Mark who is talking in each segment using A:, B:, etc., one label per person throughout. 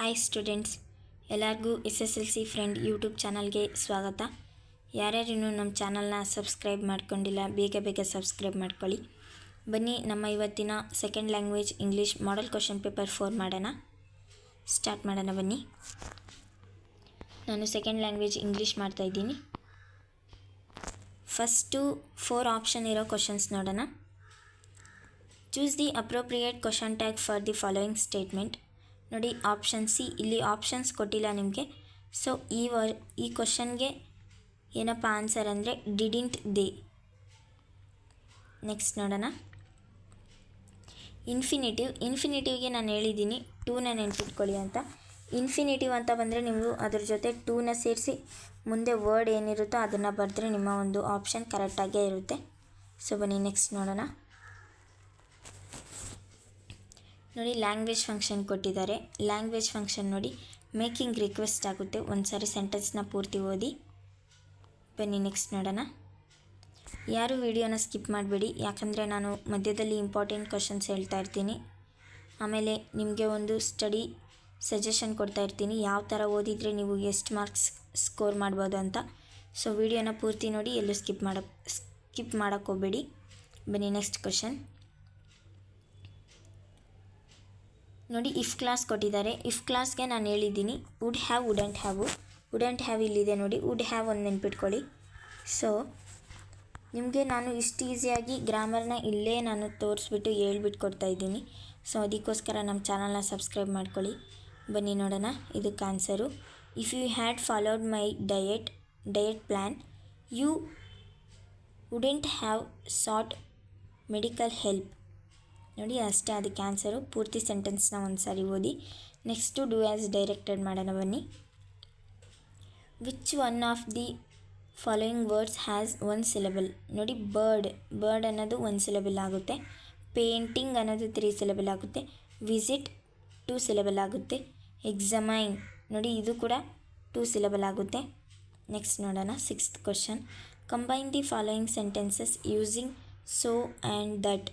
A: Hi students ಎಲ್ಲರಿಗೂ S S L C friend YouTube ಚಾನಲ್ಗೆ ಸ್ವಾಗತ. ಯಾರ್ಯಾರು ನಮ್ಮ ಚಾನಲ್ನ ಸಬ್ಸ್ಕ್ರೈಬ್ ಮಾಡ್ಕೊಂಡಿಲ್ಲ, ಬೇಗ ಬೇಗ ಸಬ್ಸ್ಕ್ರೈಬ್ ಮಾಡ್ಕೊಳ್ಳಿ. ಬನ್ನಿ ನಮ್ಮ ಇವತ್ತಿನ second language English model question paper four ಮಾಡೋಣ. ಸ್ಟಾರ್ಟ್ ಮಾಡೋಣ ಬನ್ನಿ. ನಾನು ಸೆಕೆಂಡ್ ಲ್ಯಾಂಗ್ವೇಜ್ ಇಂಗ್ಲೀಷ್ ಮಾಡ್ತಾಯಿದ್ದೀನಿ ಫಸ್ಟು ಫೋರ್ ಆಪ್ಷನ್ ಇರೋ ಕ್ವಶನ್ಸ್ ನೋಡೋಣ. Choose the appropriate question tag for the following statement ನೋಡಿ ಆಪ್ಷನ್ ಸಿ ಇಲ್ಲಿ ಆಪ್ಷನ್ಸ್ ಕೊಟ್ಟಿಲ್ಲ ನಿಮಗೆ. ಸೊ ಈ ವ, ಈ ಕ್ವಶನ್ಗೆ ಏನಪ್ಪ ಆನ್ಸರ್ ಅಂದರೆ ಡಿಡಿಂಟ್ ದೇ ನೆಕ್ಸ್ಟ್ ನೋಡೋಣ. ಇನ್ಫಿನಿಟಿವ್ ಇನ್ಫಿನಿಟಿವ್ಗೆ ನಾನು ಹೇಳಿದ್ದೀನಿ ಟೂನ ನೆನ್ಪಿಟ್ಕೊಳ್ಳಿ ಅಂತ. ಇನ್ಫಿನಿಟಿವ್ ಅಂತ ಬಂದರೆ ನೀವು ಅದ್ರ ಜೊತೆ ಟೂನ ಸೇರಿಸಿ, ಮುಂದೆ ವರ್ಡ್ ಏನಿರುತ್ತೋ ಅದನ್ನು ಬರೆದ್ರೆ ನಿಮ್ಮ ಒಂದು ಆಪ್ಷನ್ ಕರೆಕ್ಟಾಗೇ ಇರುತ್ತೆ. ಸೊ ಬನ್ನಿ ನೆಕ್ಸ್ಟ್ ನೋಡೋಣ. ನೋಡಿ ಲ್ಯಾಂಗ್ವೇಜ್ ಫಂಕ್ಷನ್ ಕೊಟ್ಟಿದ್ದಾರೆ. ಲ್ಯಾಂಗ್ವೇಜ್ ಫಂಕ್ಷನ್ ನೋಡಿ ಮೇಕಿಂಗ್ ರಿಕ್ವೆಸ್ಟ್ ಆಗುತ್ತೆ. ಒಂದು ಸಾರಿ ಸೆಂಟೆನ್ಸ್ನ ಪೂರ್ತಿ ಓದಿ. ಬನ್ನಿ ನೆಕ್ಸ್ಟ್ ನೋಡೋಣ. ಯಾರು ವಿಡಿಯೋನ ಸ್ಕಿಪ್ ಮಾಡಬೇಡಿ. ಯಾಕಂದರೆ ನಾನು ಮಧ್ಯದಲ್ಲಿ ಇಂಪಾರ್ಟೆಂಟ್ ಕ್ವಶನ್ಸ್ ಹೇಳ್ತಾ ಇರ್ತೀನಿ. ಆಮೇಲೆ ನಿಮಗೆ ಒಂದು ಸ್ಟಡಿ ಸಜೆಷನ್ ಕೊಡ್ತಾ ಇರ್ತೀನಿ. ಯಾವ ಥರ ಓದಿದರೆ ನೀವು ಎಷ್ಟು ಮಾರ್ಕ್ಸ್ ಸ್ಕೋರ್ ಮಾಡ್ಬೋದು ಅಂತ. ಸೊ ವಿಡಿಯೋನ ಪೂರ್ತಿ ನೋಡಿ, ಎಲ್ಲೂ ಸ್ಕಿಪ್ ಮಾಡೋ ಸ್ಕಿಪ್ ಮಾಡೋಕ್ಕೆ ಹೋಗಬೇಡಿ. ಬನ್ನಿ ನೆಕ್ಸ್ಟ್ ಕ್ವಶನ್ ನೋಡಿ ಇಫ್ ಕ್ಲಾಸ್ ಕೊಟ್ಟಿದ್ದಾರೆ. ಇಫ್ ಕ್ಲಾಸ್ಗೆ ನಾನು ಹೇಳಿದ್ದೀನಿ would have wouldn't have wouldn't have ಇಲ್ಲಿದೆ ನೋಡಿ ವುಡ್ ಹ್ಯಾವ್ ಒಂದು ನೆನ್ಪಿಟ್ಕೊಳ್ಳಿ. ಸೊ ನಿಮಗೆ ನಾನು ಇಷ್ಟು ಈಸಿಯಾಗಿ ಗ್ರಾಮರ್ನ ಇಲ್ಲೇ ನಾನು ತೋರಿಸ್ಬಿಟ್ಟು ಹೇಳ್ಬಿಟ್ಟು ಕೊಡ್ತಾ ಇದ್ದೀನಿ. ಸೊ ಅದಕ್ಕೋಸ್ಕರ ನಮ್ಮ ಚಾನಲ್ನ ಸಬ್ಸ್ಕ್ರೈಬ್ ಮಾಡ್ಕೊಳ್ಳಿ. ಬನ್ನಿ ನೋಡೋಣ ಇದಕ್ಕೆ answer if you had followed my diet diet plan you wouldn't have sought medical help ನೋಡಿ, ಅಷ್ಟೇ ಅದಕ್ಕೆ ಆನ್ಸರು ಪೂರ್ತಿ ಸೆಂಟೆನ್ಸ್ನ ಒಂದು ಸಾರಿ ಓದಿ. ನೆಕ್ಸ್ಟು ಡೂ ಆ್ಯಸ್ ಡೈರೆಕ್ಟೆಡ್ ಮಾಡೋಣ ಬನ್ನಿ. Which one of the following words has one syllable ನೋಡಿ ಬರ್ಡ್ ಬರ್ಡ್ ಅನ್ನೋದು ಒಂದು ಸಿಲೆಬಲ್ ಆಗುತ್ತೆ. ಪೇಂಟಿಂಗ್ ಅನ್ನೋದು ತ್ರೀ ಸಿಲೆಬಲ್ ಆಗುತ್ತೆ. ವಿಸಿಟ್ ಟೂ ಸಿಲೆಬಲ್ ಆಗುತ್ತೆ. ಎಕ್ಸಮೈನ್ ನೋಡಿ, ಇದು ಕೂಡ ಟೂ ಸಿಲೆಬಲ್ ಆಗುತ್ತೆ. ನೆಕ್ಸ್ಟ್ ನೋಡೋಣ sixth question combine the following sentences using so and that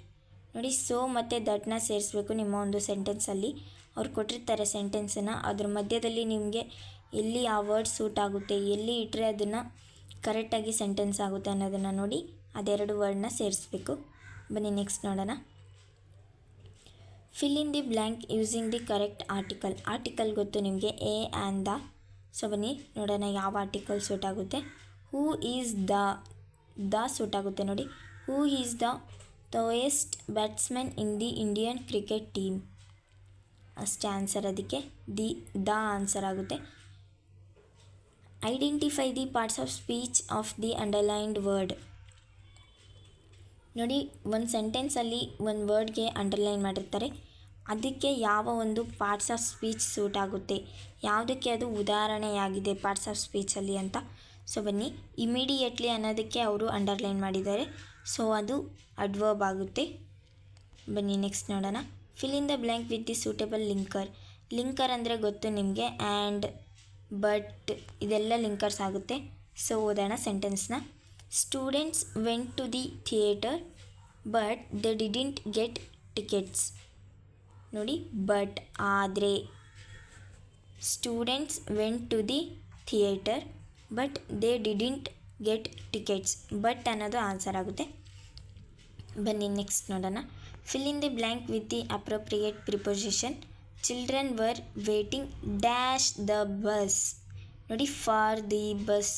A: ನೋಡಿ, ಸೋ ಮತ್ತು ದಟ್ನ ಸೇರಿಸ್ಬೇಕು ನಿಮ್ಮ ಒಂದು ಸೆಂಟೆನ್ಸಲ್ಲಿ ಅವ್ರು ಕೊಟ್ಟಿರ್ತಾರೆ ಸೆಂಟೆನ್ಸನ್ನು ಅದ್ರ ಮಧ್ಯದಲ್ಲಿ ನಿಮಗೆ ಎಲ್ಲಿ ಆ ವರ್ಡ್ ಸೂಟ್ ಆಗುತ್ತೆ, ಎಲ್ಲಿ ಇಟ್ಟರೆ ಅದನ್ನು ಕರೆಕ್ಟಾಗಿ ಸೆಂಟೆನ್ಸ್ ಆಗುತ್ತೆ ಅನ್ನೋದನ್ನು ನೋಡಿ, ಅದೆರಡು ವರ್ಡ್ನ ಸೇರಿಸ್ಬೇಕು. ಬನ್ನಿ ನೆಕ್ಸ್ಟ್ ನೋಡೋಣ. Fill in the blank using the correct article article ಗೊತ್ತು ನಿಮಗೆ ಎ ಆ್ಯಂಡ್ ದ ಸೊ ಬನ್ನಿ, ನೋಡೋಣ ಯಾವ ಆರ್ಟಿಕಲ್ ಸೂಟ್ ಆಗುತ್ತೆ. Who is the the suit ಆಗುತ್ತೆ ನೋಡಿ. Who is the tallest batsman in the Indian cricket team. ಅಷ್ಟೇ ಆನ್ಸರ್ ಅದಕ್ಕೆ ದಿ, ದ ಆನ್ಸರ್ ಆಗುತ್ತೆ. Identify the parts of speech of the underlined word ನೋಡಿ, ಒಂದು ಸೆಂಟೆನ್ಸಲ್ಲಿ ಒಂದು ವರ್ಡ್ಗೆ ಅಂಡರ್ಲೈನ್ ಮಾಡಿರ್ತಾರೆ. ಅದಕ್ಕೆ ಯಾವ ಒಂದು ಪಾರ್ಟ್ಸ್ ಆಫ್ ಸ್ಪೀಚ್ ಸೂಟ್ ಆಗುತ್ತೆ. ಯಾವುದಕ್ಕೆ ಅದು ಉದಾಹರಣೆಯಾಗಿದೆ ಪಾರ್ಟ್ಸ್ ಆಫ್ ಸ್ಪೀಚಲ್ಲಿ ಅಂತ. ಸೊ ಬನ್ನಿ. ಇಮಿಡಿಯೇಟ್ಲಿ ಅನ್ನೋದಕ್ಕೆ ಅವರು ಅಂಡರ್ಲೈನ್ ಮಾಡಿದ್ದಾರೆ. ಸೊ ಅದು ಅಡ್ವರ್ಬ್ ಆಗುತ್ತೆ. ಬನ್ನಿ ನೆಕ್ಸ್ಟ್ ನೋಡೋಣ. Fill in the blank with the suitable linker linker ಅಂದರೆ ಗೊತ್ತು ನಿಮಗೆ. ಆ್ಯಂಡ್ ಬಟ್ ಇದೆಲ್ಲ ಲಿಂಕರ್ಸ್ ಆಗುತ್ತೆ. ಸೊ ಓದೋಣ ಸೆಂಟೆನ್ಸ್ನ students went to the theatre but they didn't get tickets ನೋಡಿ ಬಟ್ ಆದರೆ. Students went to the theatre but they didn't get tickets but ಅನ್ನೋದು answer ಆಗುತ್ತೆ. ಬನ್ನಿ ನೆಕ್ಸ್ಟ್ ನೋಡೋಣ. Fill in the blank with the appropriate preposition children were waiting dash the bus ನೋಡಿ for the bus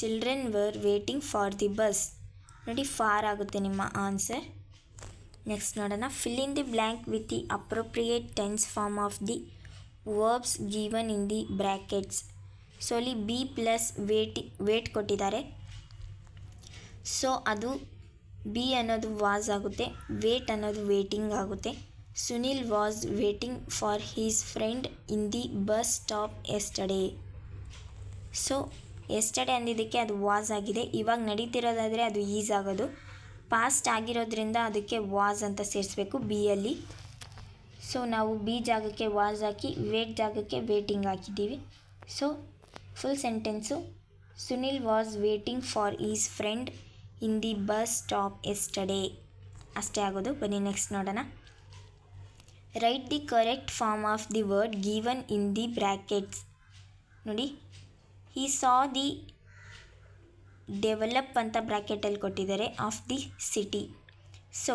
A: children were waiting for the bus ನೋಡಿ for ಆಗುತ್ತೆ ನಿಮ್ಮ answer next ನೋಡೋಣ. Fill in the blank with the appropriate tense form of the verbs given in the brackets so ಅಲ್ಲಿ B plus wait wait ಕೊಟ್ಟಿದ್ದಾರೆ. So ಅದು B ಅನ್ನೋದು was ಆಗುತ್ತೆ wait ಅನ್ನೋದು ವೇಟಿಂಗ್ ಆಗುತ್ತೆ. Sunil was waiting for his friend in the bus stop yesterday so yesterday ಅಂದಿದ್ದಕ್ಕೆ ಅದು was ಆಗಿದೆ. ಇವಾಗ ನಡೀತಿರೋದಾದರೆ ಅದು ಈಸ್ ಆಗೋದು. ಪಾಸ್ಟ್ ಆಗಿರೋದ್ರಿಂದ ಅದಕ್ಕೆ ವಾಸ್ ಅಂತ ಸೇರಿಸ್ಬೇಕು ಬಿಯಲ್ಲಿ ಸೊ ನಾವು ಬಿ ಜಾಗಕ್ಕೆ ವಾಸ್ ಹಾಕಿ ವೇಟ್ ಜಾಗಕ್ಕೆ ವೇಟಿಂಗ್ ಹಾಕಿದ್ದೀವಿ. So full sentence Sunil was waiting for his friend in the bus stop yesterday ಅಷ್ಟೇ ಆಗೋದು. ಬನ್ನಿ ನೆಕ್ಸ್ಟ್ ನೋಡೋಣ. Write the correct form of the word given in the brackets ನೋಡಿ. ಈ ಸಾ ದಿ ಡೆವಲಪ್ ಅಂತ ಬ್ರ್ಯಾಕೆಟಲ್ಲಿ ಕೊಟ್ಟಿದ್ದಾರೆ ಆಫ್ ದಿ ಸಿಟಿ ಸೊ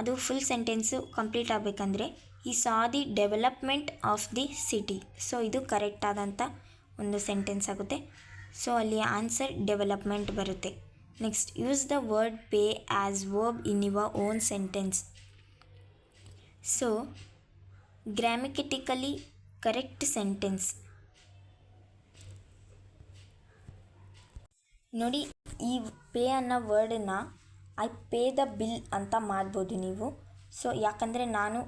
A: ಅದು ಫುಲ್ ಸೆಂಟೆನ್ಸು ಕಂಪ್ಲೀಟ್ ಆಗಬೇಕಂದ್ರೆ we saw the development of the city so ಇದು ಕರೆಕ್ಟ್ ಆದಂಥ ಒಂದು ಸೆಂಟೆನ್ಸ್ ಆಗುತ್ತೆ. ಸೊ ಅಲ್ಲಿ ಆನ್ಸರ್ ಡೆವಲಪ್ಮೆಂಟ್ ಬರುತ್ತೆ. Next use the word pay as verb in your own sentence so grammatically correct sentence ನೋಡಿ, ಈ pay ಅನ್ನೋ ವರ್ಡನ್ನು ಐ ಪೇ ದ ಬಿಲ್ ಅಂತ ಮಾಡ್ಬೋದು ನೀವು. ಸೊ ಯಾಕಂದರೆ ನಾನು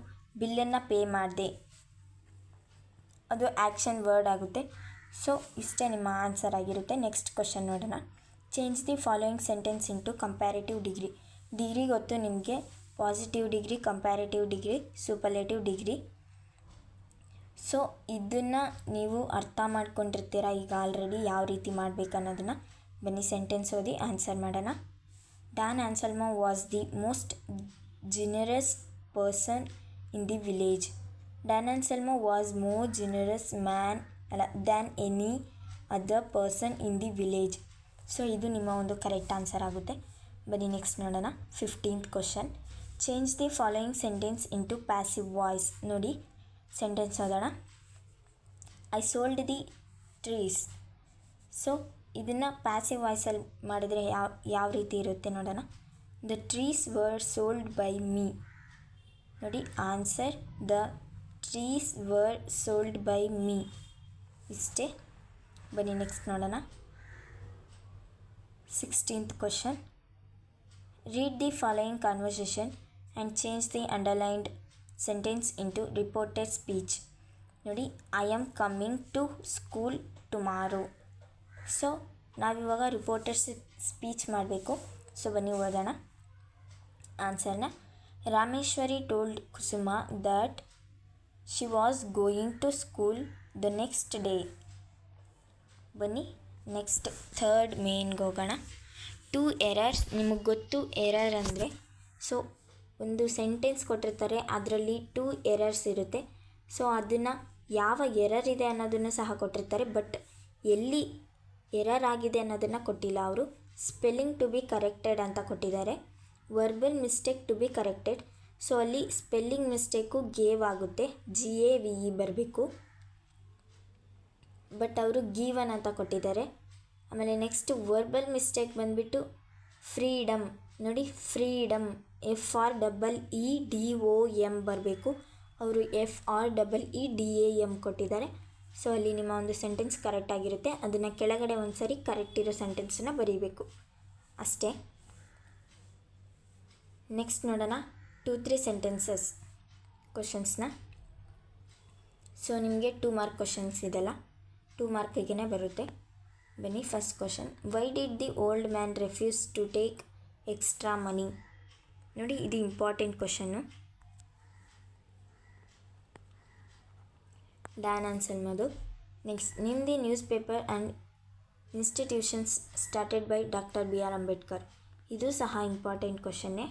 A: ಬಿಲ್ಲನ್ನು ಪೇ ಮಾಡಿದೆ. ಅದು ಆ್ಯಕ್ಷನ್ ವರ್ಡ್ ಆಗುತ್ತೆ. ಸೊ ಇಷ್ಟೇ ನಿಮ್ಮ ಆನ್ಸರ್ ಆಗಿರುತ್ತೆ. ನೆಕ್ಸ್ಟ್ ಕ್ವಶನ್ ನೋಡೋಣ. Change the following sentence into comparative degree degree ಗೊತ್ತು ನಿಮಗೆ. Positive degree comparative degree superlative degree so ಇದನ್ನು ನೀವು ಅರ್ಥ ಮಾಡ್ಕೊಂಡಿರ್ತೀರ ಈಗ ಆಲ್ರೆಡಿ ಯಾವ ರೀತಿ ಮಾಡಬೇಕು ಅನ್ನೋದನ್ನು? ಬನ್ನಿ ಸೆಂಟೆನ್ಸ್ ಓದಿ ಆನ್ಸರ್ ಮಾಡೋಣ. Dan Anselm was the most generous person in the village Dan Anselm was more generous man ಅಲ್ಲ than any other person in the village so ಇದು ನಿಮ್ಮ ಒಂದು ಕರೆಕ್ಟ್ ಆನ್ಸರ್ ಆಗುತ್ತೆ. ಬನ್ನಿ ನೆಕ್ಸ್ಟ್ ನೋಡೋಣ. Fifteenth question change the following sentence into passive voice ನೋಡಿ sentence ಓದೋಣ. I sold the trees so ಇದನ್ನು ಪ್ಯಾಸಿವ್ ವಾಯ್ಸಲ್ಲಿ ಮಾಡಿದರೆ ಯಾವ ಯಾವ ರೀತಿ ಇರುತ್ತೆ ನೋಡೋಣ. The trees were sold by me ನೋಡಿ answer the trees were sold by me ಇಷ್ಟೇ. ಬನ್ನಿ ನೆಕ್ಸ್ಟ್ ನೋಡೋಣ. Sixteenth question read the following conversation and change the underlined sentence into reported speech ನೋಡಿ I am coming to school tomorrow so ನಾವಿವಾಗ reporters speech ಮಾಡಬೇಕು. So ಬನ್ನಿ ಓದೋಣ. ಆನ್ಸರ್ನ Rameshwari told Kusuma that she was going to school the next day ಬನ್ನಿ next third ಮೇನ್ಗೆ ಹೋಗೋಣ. Two errors ನಿಮಗೆ ಗೊತ್ತು ಎರರ್ ಅಂದರೆ ಸೊ ಒಂದು ಸೆಂಟೆನ್ಸ್ ಕೊಟ್ಟಿರ್ತಾರೆ, ಅದರಲ್ಲಿ ಟೂ ಎರರ್ಸ್ ಇರುತ್ತೆ. ಸೊ ಅದನ್ನು ಯಾವ ಎರರ್ ಇದೆ ಅನ್ನೋದನ್ನು ಸಹ ಕೊಟ್ಟಿರ್ತಾರೆ ಬಟ್ ಎಲ್ಲಿ ಎರರ್ ಆಗಿದೆ ಅನ್ನೋದನ್ನು ಕೊಟ್ಟಿಲ್ಲ ಅವರು. ಸ್ಪೆಲ್ಲಿಂಗ್ ಟು ಬಿ ಕರೆಕ್ಟೆಡ್ ಅಂತ ಕೊಟ್ಟಿದ್ದಾರೆ. Verbal mistake to be corrected so ಅಲ್ಲಿ ಸ್ಪೆಲ್ಲಿಂಗ್ ಮಿಸ್ಟೇಕು ಗೇವ್ ಆಗುತ್ತೆ ಜಿ ಎ ವಿ ಇ ಬರಬೇಕು. ಬಟ್ ಅವರು ಗೀವನ್ ಅಂತ ಕೊಟ್ಟಿದ್ದಾರೆ. ಆಮೇಲೆ ನೆಕ್ಸ್ಟ್ ವರ್ಬಲ್ ಮಿಸ್ಟೇಕ್ ಬಂದುಬಿಟ್ಟು ಫ್ರೀಡಮ್ ನೋಡಿ freedom F R double E D O M ಬರಬೇಕು. ಅವರು F R double E D A M ಕೊಟ್ಟಿದ್ದಾರೆ. ಸೊ ಅಲ್ಲಿ ನಿಮ್ಮ ಒಂದು ಸೆಂಟೆನ್ಸ್ ಕರೆಕ್ಟ್ ಆಗಿರುತ್ತೆ. ಅದನ್ನು ಕೆಳಗಡೆ ಒಂದು ಸರಿ ಕರೆಕ್ಟ್ ಇರೋ ಸೆಂಟೆನ್ಸನ್ನು ಬರೀಬೇಕು. ಅಷ್ಟೇ. ನೆಕ್ಸ್ಟ್ ನೋಡೋಣ. ಟೂ ತ್ರೀ ಸೆಂಟೆನ್ಸಸ್ ಕ್ವಶನ್ಸ್ನ ಸೊ ನಿಮಗೆ ಟೂ ಮಾರ್ಕ್ ಕ್ವಶನ್ಸ್ ಇದೆಲ್ಲ. ಟೂ ಮಾರ್ಕಿಗೆ ಬರುತ್ತೆ. ಬನ್ನಿ first question why did the old man refuse to take extra money ನೋಡಿ, ಇದು important question Dan ಅನ್ಸಲ್ಮದು next name the newspaper and institutions started by doctor B R Ambedkar ಇದು ಸಹ important ಕ್ವಶನ್ನೇ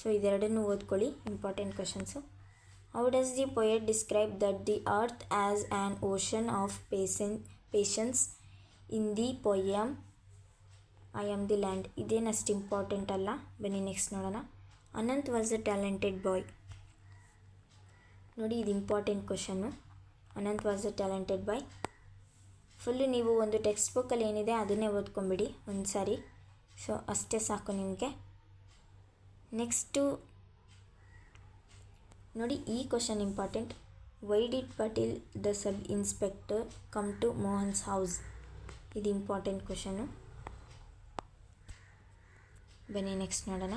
A: so ಇದೆರಡನ್ನೂ ಓದ್ಕೊಳ್ಳಿ important questions how does the poet describe that the earth as an ocean of patience? In the poem I am the land ಇದೇನಷ್ಟು important ಅಲ್ಲ? ಬನ್ನಿ next ನೋಡೋಣ. Anant was a talented boy ನೋಡಿ ಇದು important question Anant was a talented boy full ನೀವು ಒಂದು text ಬುಕ್ಕಲ್ಲಿ ಏನಿದೆ ಅದನ್ನೇ ಓದ್ಕೊಂಬಿಡಿ ಒಂದು ಸಾರಿ ಸೊ ಅಷ್ಟೇ ಸಾಕು ನಿಮಗೆ. ನೆಕ್ಸ್ಟು ನೋಡಿ, ಈ question important why did Patel the sub inspector come to Mohan's house ಇದು ಇಂಪಾರ್ಟೆಂಟ್ ಕ್ವಶನು ಬನ್ನಿ ನೆಕ್ಸ್ಟ್ ನೋಡೋಣ.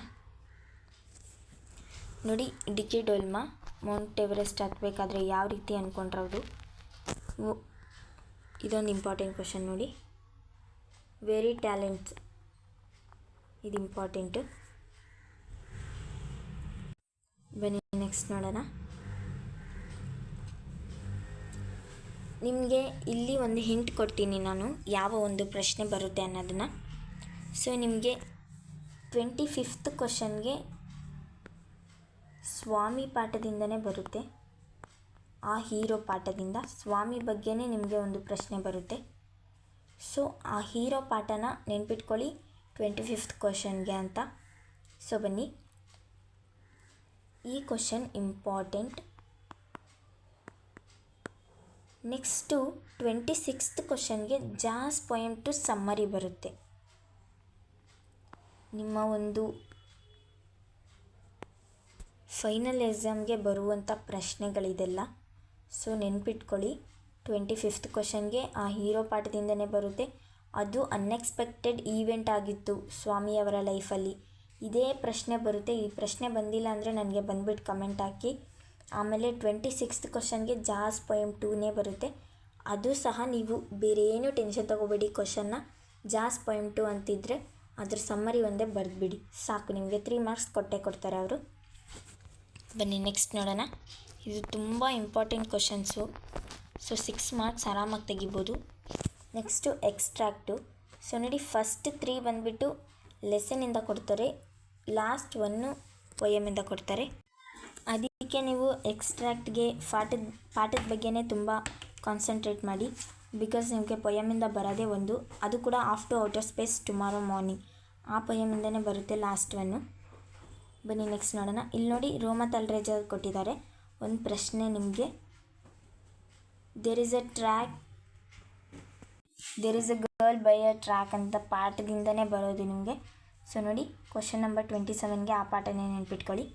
A: ನೋಡಿ D K Dolma, Mount Everest ಹತ್ತಬೇಕಾದ್ರೆ ಯಾವ ರೀತಿ ಅಂದ್ಕೊಂಡ್ರವ್ರು ಇದೊಂದು ಇಂಪಾರ್ಟೆಂಟ್ ಕ್ವಶನ್ ನೋಡಿ. ವೆರಿ ಟ್ಯಾಲೆಂಟ್ಸ್ ಇದು ಇಂಪಾರ್ಟೆಂಟು ಬನ್ನಿ ನೆಕ್ಸ್ಟ್ ನೋಡೋಣ. ನಿಮಗೆ ಇಲ್ಲಿ ಒಂದು ಹಿಂಟ್ ಕೊಡ್ತೀನಿ ನಾನು, ಯಾವ ಒಂದು ಪ್ರಶ್ನೆ ಬರುತ್ತೆ ಅನ್ನೋದನ್ನು. ಸೊ ನಿಮಗೆ ಟ್ವೆಂಟಿ ಫಿಫ್ತ್ ಕ್ವಶನ್ಗೆ ಸ್ವಾಮಿ ಪಾಠದಿಂದನೇ ಬರುತ್ತೆ. ಆ ಹೀರೋ ಪಾಠದಿಂದ ಸ್ವಾಮಿ ಬಗ್ಗೆನೇ ನಿಮಗೆ ಒಂದು ಪ್ರಶ್ನೆ ಬರುತ್ತೆ. ಸೊ ಆ ಹೀರೋ ಪಾಠನ ನೆನ್ಪಿಟ್ಕೊಳ್ಳಿ ಟ್ವೆಂಟಿ ಫಿಫ್ತ್ ಕ್ವಶನ್ಗೆ ಅಂತ. ಸೊ ಬನ್ನಿ. ಈ question important. Next twenty sixth ಕ್ವಶನ್ಗೆ ಜಾಸ್ ಪಾಯಿಂಟ್ ಟು ಸಮ್ಮರಿ ಬರುತ್ತೆ. ನಿಮ್ಮ ಒಂದು ಫೈನಲ್ ಎಕ್ಸಾಮ್ಗೆ ಬರುವಂಥ ಪ್ರಶ್ನೆಗಳಿದೆಲ್ಲ, ಸೊ ನೆನ್ಪಿಟ್ಕೊಳ್ಳಿ. ಟ್ವೆಂಟಿ ಫಿಫ್ತ್ ಕ್ವಶನ್ಗೆ ಆ ಹೀರೋ ಪಾಠದಿಂದನೇ ಬರುತ್ತೆ. ಅದು ಅನ್ಎಕ್ಸ್ಪೆಕ್ಟೆಡ್ ಈವೆಂಟ್ ಆಗಿತ್ತು ಸ್ವಾಮಿಯವರ ಲೈಫಲ್ಲಿ ಇದೇ ಪ್ರಶ್ನೆ ಬರುತ್ತೆ. ಈ ಪ್ರಶ್ನೆ ಬಂದಿಲ್ಲ ಅಂದರೆ ನನಗೆ ಬಂದ್ಬಿಟ್ಟು ಕಮೆಂಟ್ ಹಾಕಿ. ಆಮೇಲೆ ಟ್ವೆಂಟಿ ಸಿಕ್ಸ್ತ್ ಕ್ವಶನ್ಗೆ ಜಾಸ್ ಪೊಯಮ್ ಟೂನೇ ಬರುತ್ತೆ. ಅದು ಸಹ ನೀವು ಬೇರೆ ಏನು ಟೆನ್ಷನ್ ತೊಗೋಬೇಡಿ ಕ್ವಶನ್ನ ಜಾಸ್ ಪೊಯಮ್ ಟು ಅಂತಿದ್ದರೆ ಅದ್ರ ಸಮ್ಮರಿ ಒಂದೇ ಬರೆದ್ಬಿಡಿ. ಸಾಕು, ನಿಮಗೆ ತ್ರೀ ಮಾರ್ಕ್ಸ್ ಕೊಟ್ಟೇ ಕೊಡ್ತಾರೆ ಅವರು. ಬನ್ನಿ ನೆಕ್ಸ್ಟ್ ನೋಡೋಣ. ಇದು ತುಂಬ important questions so six marks ಆರಾಮಾಗಿ ತೆಗಿಬೋದು. ನೆಕ್ಸ್ಟು ಎಕ್ಸ್ಟ್ರಾಕ್ಟು ಸೊ ನೋಡಿ ಫಸ್ಟ್ ತ್ರೀ ಬಂದುಬಿಟ್ಟು ಲೆಸನಿಂದ ಕೊಡ್ತಾರೆ. ಲಾಸ್ಟ್ ಒನ್ನು ಪೊಯಮಿಂದ ಕೊಡ್ತಾರೆ. ಅದಕ್ಕೆ ನೀವು ಎಕ್ಸ್ಟ್ರಾಕ್ಟ್ಗೆ ಪಾಠದ ಪಾಠದ ಬಗ್ಗೆನೇ ತುಂಬ ಕಾನ್ಸಂಟ್ರೇಟ್ ಮಾಡಿ. ಬಿಕಾಸ್ ನಿಮಗೆ ಪೊಯಮಿಂದ ಬರೋದೇ ಒಂದು, ಅದು ಕೂಡ off to outer space tomorrow morning ಆ ಪೊಯಮಿಂದನೇ ಬರುತ್ತೆ ಲಾಸ್ಟ್ ಒನ್ನು ಬನ್ನಿ ನೆಕ್ಸ್ಟ್ ನೋಡೋಣ. ಇಲ್ಲಿ ನೋಡಿ ರೋಮ ತಲ್ರೇಜ್ ಕೊಟ್ಟಿದ್ದಾರೆ. ಒಂದು ಪ್ರಶ್ನೆ ನಿಮಗೆ. There is a track there is a girl by a track ಅಂತ ಪಾಠದಿಂದನೇ ಬರೋದು ನಿಮಗೆ. ಸೊ ನೋಡಿ ಕ್ವಶನ್ ನಂಬರ್ ಟ್ವೆಂಟಿ ಸೆವೆನ್ಗೆ ಆ ಪಾಠನೇ ನೆನ್ಪಿಟ್ಕೊಳ್ಳಿ.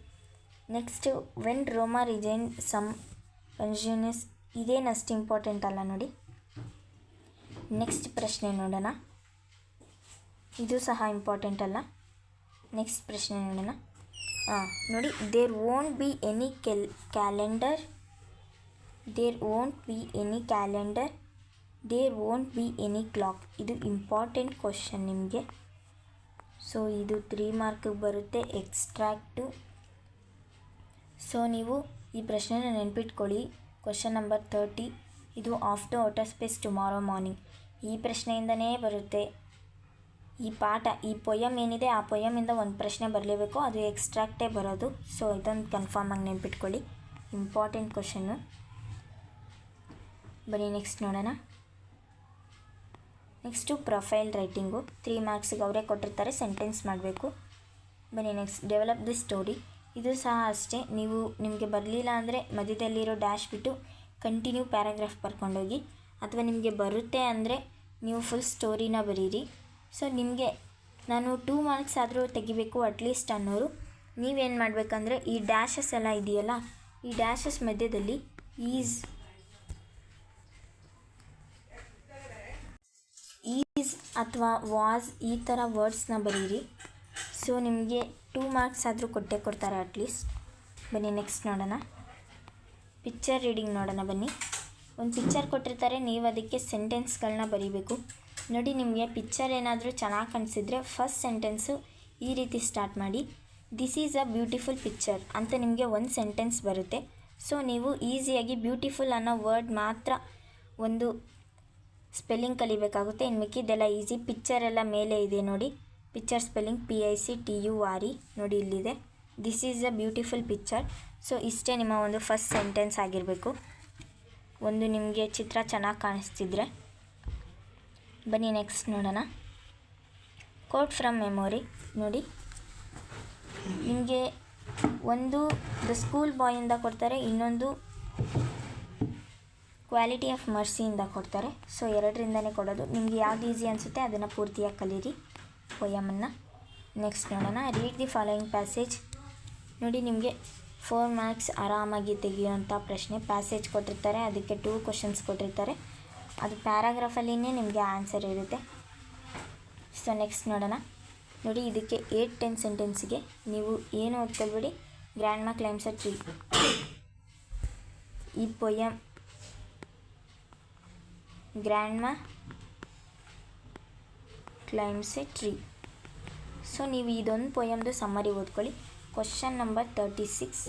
A: Next when Roma resign some consensus ಇದೇನು ಅಷ್ಟು ಇಂಪಾರ್ಟೆಂಟ್ ಅಲ್ಲ ನೋಡಿ. ನೆಕ್ಸ್ಟ್ ಪ್ರಶ್ನೆ ನೋಡೋಣ. ಇದು ಸಹ ಇಂಪಾರ್ಟೆಂಟ್ ಅಲ್ಲ. ನೆಕ್ಸ್ಟ್ ಪ್ರಶ್ನೆ ನೋಡೋಣ. ಹಾಂ ನೋಡಿ ದೇರ್ ಓಂಟ್ ಬಿ ಎನಿ ಕೆಲ್ calendar there won't be any calendar there won't be any clock ಇದು ಇಂಪಾರ್ಟೆಂಟ್ ಕ್ವಶನ್ ನಿಮಗೆ. ಸೊ ಇದು ತ್ರೀ ಮಾರ್ಕಿಗೆ ಬರುತ್ತೆ ಎಕ್ಸ್ಟ್ರಾಕ್ಟು ಸೊ ನೀವು ಈ ಪ್ರಶ್ನೆನ ನೆನ್ಪಿಟ್ಕೊಳ್ಳಿ. ಕ್ವಶನ್ ನಂಬರ್ ತರ್ಟಿ ಇದು after outer space tomorrow morning ಈ ಪ್ರಶ್ನೆಯಿಂದನೇ ಬರುತ್ತೆ. ಈ ಪಾಠ, ಈ ಪೊಯಮ್ ಏನಿದೆ, ಆ ಪೊಯಮಿಂದ ಒಂದು ಪ್ರಶ್ನೆ ಬರಲೇಬೇಕು. ಅದು ಎಕ್ಸ್ಟ್ರಾಕ್ಟೇ ಬರೋದು. ಸೊ ಇದೊಂದು ಕನ್ಫರ್ಮಾಗಿ ನೆನ್ಪಿಟ್ಕೊಳ್ಳಿ. ಇಂಪಾರ್ಟೆಂಟ್ ಕ್ವಶನ್ನು ಬನ್ನಿ ನೆಕ್ಸ್ಟ್ ನೋಡೋಣ. Next profile writing. ತ್ರೀ ಮಾರ್ಕ್ಸಿಗೆ ಅವರೇ ಕೊಟ್ಟಿರ್ತಾರೆ ಸೆಂಟೆನ್ಸ್ ಮಾಡಬೇಕು. ಬನ್ನಿ ನೆಕ್ಸ್ಟ್ ಡೆವಲಪ್ ದಿ ಸ್ಟೋರಿ ಇದು ಸಹ ಅಷ್ಟೇ, ನೀವು ನಿಮಗೆ ಬರಲಿಲ್ಲ ಅಂದರೆ ಮಧ್ಯದಲ್ಲಿರೋ ಡ್ಯಾಶ್ ಬಿಟ್ಟು ಕಂಟಿನ್ಯೂ ಪ್ಯಾರಾಗ್ರಾಫ್ ಬರ್ಕೊಂಡೋಗಿ, ಅಥವಾ ನಿಮಗೆ ಬರುತ್ತೆ ಅಂದರೆ ನೀವು ಫುಲ್ ಸ್ಟೋರಿನ ಬರೀರಿ. ಸೊ ನಿಮಗೆ ನಾನು ಟೂ ಮಾರ್ಕ್ಸ್ ಆದರೂ ತೆಗಿಬೇಕು ಅಟ್ಲೀಸ್ಟ್ ಅನ್ನೋರು. ನೀವೇನು ಮಾಡಬೇಕಂದ್ರೆ, ಈ ಡ್ಯಾಶಸ್ ಎಲ್ಲ ಇದೆಯಲ್ಲ, ಈ ಡ್ಯಾಶಸ್ ಮಧ್ಯದಲ್ಲಿ ಈಸ್ ಈಸ್ ಅಥವಾ ವಾಸ್ ಈ ಥರ ವರ್ಡ್ಸ್ನ ಬರೀರಿ. ಸೊ, ನಿಮಗೆ ಟೂ ಮಾರ್ಕ್ಸ್ ಆದರೂ ಕೊಟ್ಟೇ ಕೊಡ್ತಾರೆ ಅಟ್ಲೀಸ್ಟ್ ಬನ್ನಿ ನೆಕ್ಸ್ಟ್ ನೋಡೋಣ. ಪಿಕ್ಚರ್ ರೀಡಿಂಗ್ ನೋಡೋಣ ಬನ್ನಿ. ಒಂದು ಪಿಕ್ಚರ್ ಕೊಟ್ಟಿರ್ತಾರೆ, ನೀವು ಅದಕ್ಕೆ ಸೆಂಟೆನ್ಸ್ಗಳನ್ನ ಬರೀಬೇಕು. ನೋಡಿ, ನಿಮಗೆ ಪಿಕ್ಚರ್ ಏನಾದರೂ ಚೆನ್ನಾಗಿ ಕಾಣಿಸಿದ್ರೆ ಫಸ್ಟ್ ಸೆಂಟೆನ್ಸು ಈ ರೀತಿ ಸ್ಟಾರ್ಟ್ ಮಾಡಿ. This is a beautiful picture ಅಂತ ನಿಮಗೆ ಒಂದು ಸೆಂಟೆನ್ಸ್ ಬರುತ್ತೆ. ಸೊ ನೀವು ಈಸಿಯಾಗಿ ಬ್ಯೂಟಿಫುಲ್ ಅನ್ನೋ ವರ್ಡ್ ಮಾತ್ರ ಒಂದು ಸ್ಪೆಲ್ಲಿಂಗ್ ಕಲಿಬೇಕಾಗುತ್ತೆ. ಇನ್ನು ಮಿಕ್ಕಿದ್ದೆಲ್ಲ ಈಸಿ. ಪಿಕ್ಚರ್ ಎಲ್ಲ ಮೇಲೆ ಇದೆ ನೋಡಿ. Picture spelling P I C T U R E ನೋಡಿ ಇಲ್ಲಿದೆ. This is a beautiful picture so ಇಷ್ಟೇ ನಿಮ್ಮ ಒಂದು ಫಸ್ಟ್ ಸೆಂಟೆನ್ಸ್ ಆಗಿರಬೇಕು. ಒಂದು ನಿಮಗೆ ಚಿತ್ರ ಚೆನ್ನಾಗಿ ಕಾಣಿಸ್ತಿದ್ರೆ. ಬನ್ನಿ ನೆಕ್ಸ್ಟ್ ನೋಡೋಣ. ಕೋಟ್ ಫ್ರಮ್ ಮೆಮೊರಿ ನೋಡಿ. ನಿಮಗೆ ಒಂದು ದ ಸ್ಕೂಲ್ ಬಾಯಿಂದ ಕೊಡ್ತಾರೆ. ಇನ್ನೊಂದು ಕ್ವಾಲಿಟಿ ಆಫ್ ಮರ್ಸಿಯಿಂದ ಕೊಡ್ತಾರೆ. ಸೊ ಎರಡರಿಂದನೇ ಕೊಡೋದು. ನಿಮಗೆ ಯಾವ್ದು ಈಸಿ ಅನಿಸುತ್ತೆ ಅದನ್ನು ಪೂರ್ತಿಯಾಗಿ ಕಲೀರಿ. ಪೊಯಮನ್ನು ನೆಕ್ಸ್ಟ್ ನೋಡೋಣ. ರೀಡ್ ದಿ ಫಾಲೋಯಿಂಗ್ ಪ್ಯಾಸೇಜ್ ನೋಡಿ ನಿಮಗೆ ಫೋರ್ ಮಾರ್ಕ್ಸ್ ಆರಾಮಾಗಿ ತೆಗೆಯುವಂಥ ಪ್ರಶ್ನೆ ಪ್ಯಾಸೇಜ್ ಕೊಟ್ಟಿರ್ತಾರೆ. ಅದಕ್ಕೆ ಟೂ ಕ್ವಶನ್ಸ್ ಕೊಟ್ಟಿರ್ತಾರೆ. ಅದು ಪ್ಯಾರಾಗ್ರಾಫಲ್ಲಿನೇ ನಿಮಗೆ ಆನ್ಸರ್ ಇರುತ್ತೆ. ಸೊ ನೆಕ್ಸ್ಟ್ ನೋಡೋಣ. ನೋಡಿ ಇದಕ್ಕೆ ಏಯ್ಟ್ ಟೆನ್ ಸೆಂಟೆನ್ಸ್ಗೆ ನೀವು ಏನು ಓದ್ಕೊಳ್ಬೇಡಿ? Grandma climbs at tree ಈ poem grandma climbs a tree. So, ನೀವು ಇದೊಂದು ಪೊಯಮ್ದು ಸಮ್ಮರಿ ಓದ್ಕೊಳ್ಳಿ. ಕ್ವಶನ್ ನಂಬರ್ ತರ್ಟಿ ಸಿಕ್ಸ್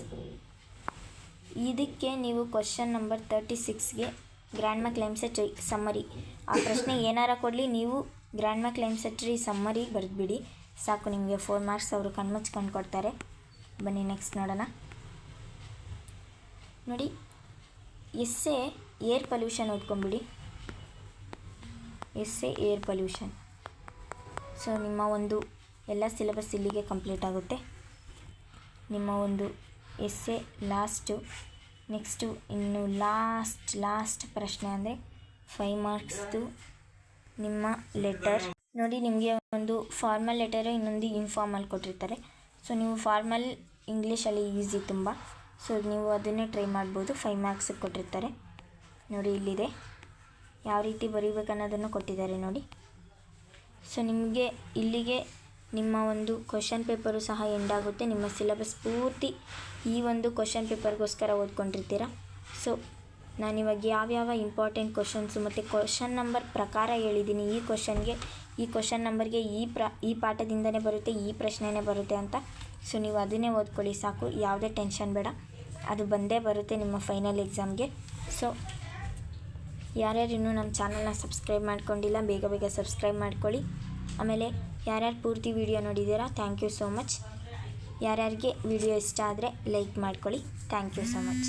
A: ಇದಕ್ಕೆ ನೀವು question number thirty ಸಿಕ್ಸ್ಗೆ grandma climbs a tree summary ಆ ಪ್ರಶ್ನೆ ಏನಾರ ಕೊಡಲಿ, ನೀವು grandma climbs a tree summary ಬರೆದ್ಬಿಡಿ. ಸಾಕು, ನಿಮಗೆ ಫೋರ್ ಮಾರ್ಕ್ಸ್ ಅವರು ಕಣ್ಮುಚ್ಕೊಂಡು ಕೊಡ್ತಾರೆ. ಬನ್ನಿ ನೆಕ್ಸ್ಟ್ ನೋಡೋಣ. ನೋಡಿ ಎಸ್ಸೆ ಏರ್ ಪೊಲ್ಯೂಷನ್ ಓದ್ಕೊಂಬಿಡಿ ಎಸ್ಸೆ ಏರ್ ಪೊಲ್ಯೂಷನ್. ಸೊ, ನಿಮ್ಮ ಒಂದು ಎಲ್ಲ ಸಿಲೆಬಸ್ ಇಲ್ಲಿಗೆ ಕಂಪ್ಲೀಟ್ ಆಗುತ್ತೆ. ನಿಮ್ಮ ಒಂದು ಎಸ್ ಎ ಲಾಸ್ಟು, ನೆಕ್ಸ್ಟು ಇನ್ನು ಲಾಸ್ಟ್ ಲಾಸ್ಟ್ ಪ್ರಶ್ನೆ ಅಂದರೆ ಫೈವ್ ಮಾರ್ಕ್ಸ್ದು ನಿಮ್ಮ ಲೆಟರ್. ನೋಡಿ, ನಿಮಗೆ ಒಂದು ಫಾರ್ಮಲ್ ಲೆಟರು ಇನ್ನೊಂದು ಇನ್ಫಾರ್ಮಲ್ ಕೊಟ್ಟಿರ್ತಾರೆ. ಸೊ, ನೀವು ಫಾರ್ಮಲ್ ಇಂಗ್ಲೀಷಲ್ಲಿ ಈಸಿ ತುಂಬ. ಸೊ, ನೀವು ಅದನ್ನೇ ಟ್ರೈ ಮಾಡ್ಬೋದು. ಫೈವ್ ಮಾರ್ಕ್ಸಿಗೆ ಕೊಟ್ಟಿರ್ತಾರೆ. ನೋಡಿ, ಇಲ್ಲಿದೆ. ಯಾವ ರೀತಿ ಬರೀಬೇಕು ಅನ್ನೋದನ್ನು ಕೊಟ್ಟಿದ್ದಾರೆ ನೋಡಿ. ಸೊ ನಿಮಗೆ ಇಲ್ಲಿಗೆ ನಿಮ್ಮ ಒಂದು ಕ್ವಶನ್ ಪೇಪರು ಸಹ ಎಂಡ್ ಆಗುತ್ತೆ. ನಿಮ್ಮ ಸಿಲೆಬಸ್ ಪೂರ್ತಿ ಈ ಒಂದು ಕ್ವಶನ್ ಪೇಪರ್ಗೋಸ್ಕರ ಓದ್ಕೊಂಡಿರ್ತೀರಾ? ಸೊ ನಾನಿವಾಗ ಯಾವ್ಯಾವ ಇಂಪಾರ್ಟೆಂಟ್ ಕ್ವಶನ್ಸು ಮತ್ತು ಕ್ವಶನ್ ನಂಬರ್ ಪ್ರಕಾರ ಹೇಳಿದ್ದೀನಿ ಈ ಕ್ವಶನ್ಗೆ ಈ ಕ್ವಶನ್ ನಂಬರ್ಗೆ ಈ ಪ್ರ, ಈ ಪಾಠದಿಂದನೇ ಬರುತ್ತೆ, ಈ ಪ್ರಶ್ನೆನೇ ಬರುತ್ತೆ ಅಂತ. ಸೊ ನೀವು ಅದನ್ನೇ ಓದ್ಕೊಳ್ಳಿ ಸಾಕು. ಯಾವುದೇ ಟೆನ್ಷನ್ ಬೇಡ. ಅದು ಬಂದೇ ಬರುತ್ತೆ ನಿಮ್ಮ ಫೈನಲ್ ಎಕ್ಸಾಮ್ಗೆ ಸೊ ಯಾರ್ಯಾರು ಇನ್ನೂ ನಮ್ಮ ಚಾನಲ್ನ ಸಬ್ಸ್ಕ್ರೈಬ್ ಮಾಡ್ಕೊಂಡಿಲ್ಲ, ಬೇಗ ಬೇಗ ಸಬ್ಸ್ಕ್ರೈಬ್ ಮಾಡ್ಕೊಳ್ಳಿ. ಆಮೇಲೆ ಯಾರ್ಯಾರು ಪೂರ್ತಿ ವಿಡಿಯೋ ನೋಡಿದ್ದೀರಾ ಥ್ಯಾಂಕ್ ಯು ಸೋ ಮಚ್ ಯಾರ್ಯಾರಿಗೆ ವಿಡಿಯೋ ಇಷ್ಟ ಆದರೆ ಲೈಕ್ ಮಾಡ್ಕೊಳ್ಳಿ. Thank you so much